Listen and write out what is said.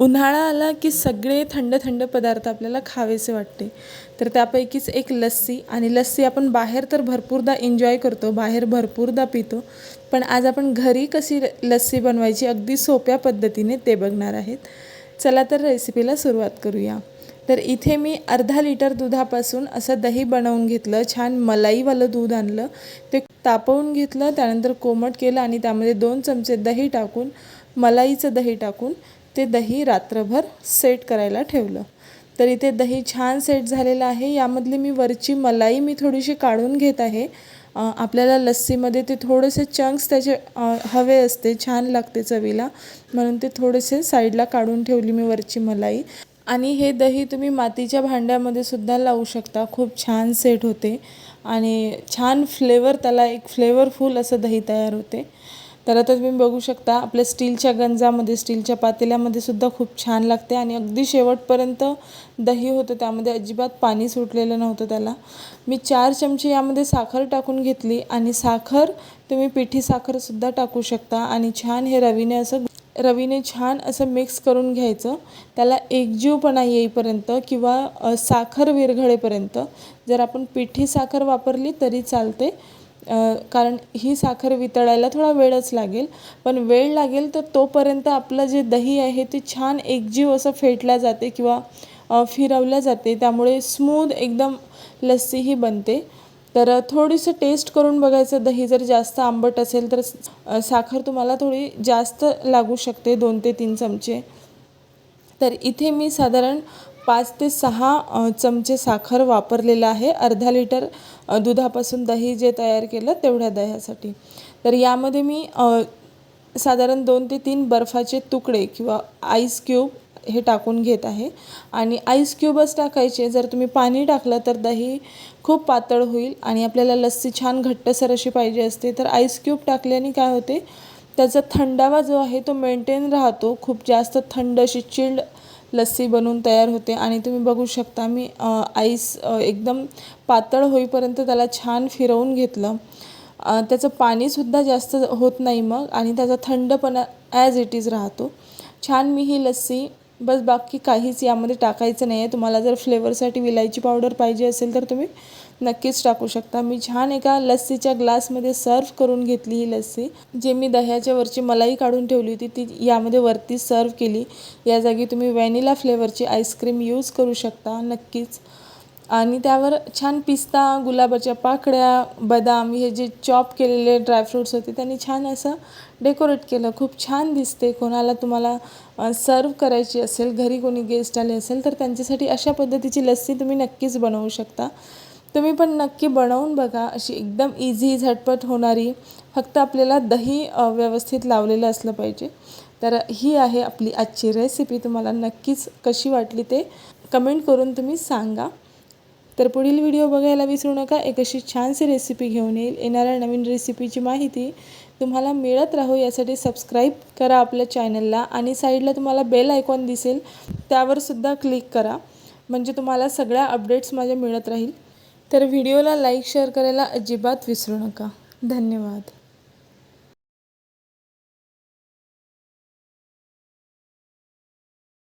उन्हाळा आला की सगळे थंड थंड पदार्थ आपल्याला खावेसे वाटते. तर त्यापैकीच एक लस्सी आणि लस्सी आपण बाहेर तर भरपूरदा एन्जॉय करतो बाहेर भरपूरदा पितो पण आज आपण घरी कशी लस्सी बनवायची अगदी सोप्या पद्धतीने ते बघणार आहेत. चला तर रेसिपीला सुरुवात करूया. तर इथे मी अर्धा लिटर दुधापासून असं दही बनवून घेतलं छान मलाईवालं दूध आणलं. ते तापवून घेतलं त्यानंतर कोमट केलं आणि त्यामध्ये दोन चमचे दही टाकून मलाईचं दही टाकून ते दही रात्रभर सेट करायला ठेवलं. तर इथे दही छान सेट झालेलं आहे. यामधली मी वरची मलाई मी थोडीशी काढून घेत आहे. आपल्याला लस्सीमध्ये ते थोडेसे चंक्स त्याचे हवे असते छान लागते चवीला. म्हणून ते थोडेसे साईडला काढून ठेवली मी वरची मलाई. आणि हे दही तुम्ही मातीच्या भांड्यामध्ये सुद्धा लावू शकता. खूप छान सेट होते. आणि छान फ्लेवर त्याला एक फ्लेवरफुल असं दही तयार होते. तर आता तुम्ही बघू शकता आपल्या स्टीलच्या गंजामध्ये स्टीलच्या पातेल्यामध्ये सुद्धा खूप छान लागते आणि अगदी शेवटपर्यंत दही होतं त्यामध्ये अजिबात पाणी सुटलेलं नव्हतं त्याला. मी चार चमचे यामध्ये साखर टाकून घेतली आणि साखर तुम्ही पिठी साखरसुद्धा टाकू शकता आणि छान हे रवीने असं रवीने छान असं मिक्स करून घ्यायचं. त्याला एकजीवपणा येईपर्यंत किंवा साखर विरघळेपर्यंत जर आपण पिठी साखर वापरली तरी चालते. कारण ही साखर वितळायला थोडा वेळच लागेल. पण वेळ लागेल तर तोपर्यंत आपलं जे दही आहे ते छान एकजीव असं फेटल्या जाते किंवा फिरवल्या जाते. त्यामुळे स्मूद एकदम लस्सीही बनते. तर थोडीसं टेस्ट करून बघायचं दही जर जास्त आंबट असेल तर साखर तुम्हाला थोडी जास्त लागू शकते दोन ते तीन चमचे. तर इथे मी साधारण पाच ते सहा चमचे साखर वापरलेलं आहे. अर्धा लिटर दुधापासून दही जे तयार केलं तेवढ्या दह्यासाठी. तर यामध्ये मी साधारण दोन ते तीन बर्फाचे तुकडे किंवा आईस क्यूब हे टाकून घेत आहे. आणि आईस क्यूबच टाकायचे. जर तुम्ही पाणी टाकलं तर दही खूप पातळ होईल आणि आपल्याला लस्सी छान घट्टसर अशी पाहिजे असते. तर आईस क्यूब टाकल्याने काय होते? त्याचा थंडावा जो आहे तो मेंटेन राहतो. खूप जास्त थंड अशी चिल्ड लस्सी बनवून तयार होते. आणि तुम्ही बघू शकता मी आईस एकदम पातळ होईपर्यंत त्याला छान फिरवून घेतलं. त्याचं पाणीसुद्धा जास्त होत नाही मग. आणि त्याचा थंडपणा ॲज इट इज राहतो. छान मी ही लस्सी बस बाकी काहीच यामध्ये टाकायचं नाही आहे तुम्हाला जर फ्लेवरसाठी विलायची पावडर पाहिजे असेल तर तुम्ही नक्कीच टाकू शकता. मी छान एका लस्सीच्या ग्लासमध्ये सर्व करून घेतली ही लस्सी. जे मी दह्याच्या वरची मलाई काढून ठेवली होती ती यामध्ये वरती सर्व केली. या जागी तुम्ही व्हॅनिला फ्लेवरची आईस्क्रीम यूज करू शकता नक्कीच. आणि त्यावर छान पिस्ता गुलाबाच्या पाकळ्या बदाम हे जे चॉप केलेले ड्रायफ्रूट्स होते त्यांनी छान असं डेकोरेट केलं. खूप छान दिसते. कोणाला तुम्हाला सर्व करायची असेल घरी कोणी गेस्ट आले असेल तर त्यांच्यासाठी अशा पद्धतीची लस्सी तुम्ही नक्कीच बनवू शकता. तुम्ही पण नक्की बनवून बघा. अशी एकदम इझी झटपट होणारी फक्त आपल्याला दही व्यवस्थित लावलेलं असलं पाहिजे. तर ही आहे आपली आजची रेसिपी तुम्हाला नक्कीच कशी वाटली ते कमेंट करून तुम्ही सांगा. तर पुढील व्हिडिओ बघायला विसरू नका. एक अशी छानशी रेसिपी घेऊन येईल. येणाऱ्या नवीन रेसिपीची माहिती तुम्हाला मिळत राहू. यासाठी सबस्क्राईब करा आपल्या चॅनलला आणि साईडला तुम्हाला बेल आयकॉन दिसेल. त्यावरसुद्धा क्लिक करा. म्हणजे तुम्हाला सगळ्या अपडेट्स माझ्या मिळत राहील. तर व्हिडिओला लाईक शेअर करायला अजिबात विसरू नका. धन्यवाद.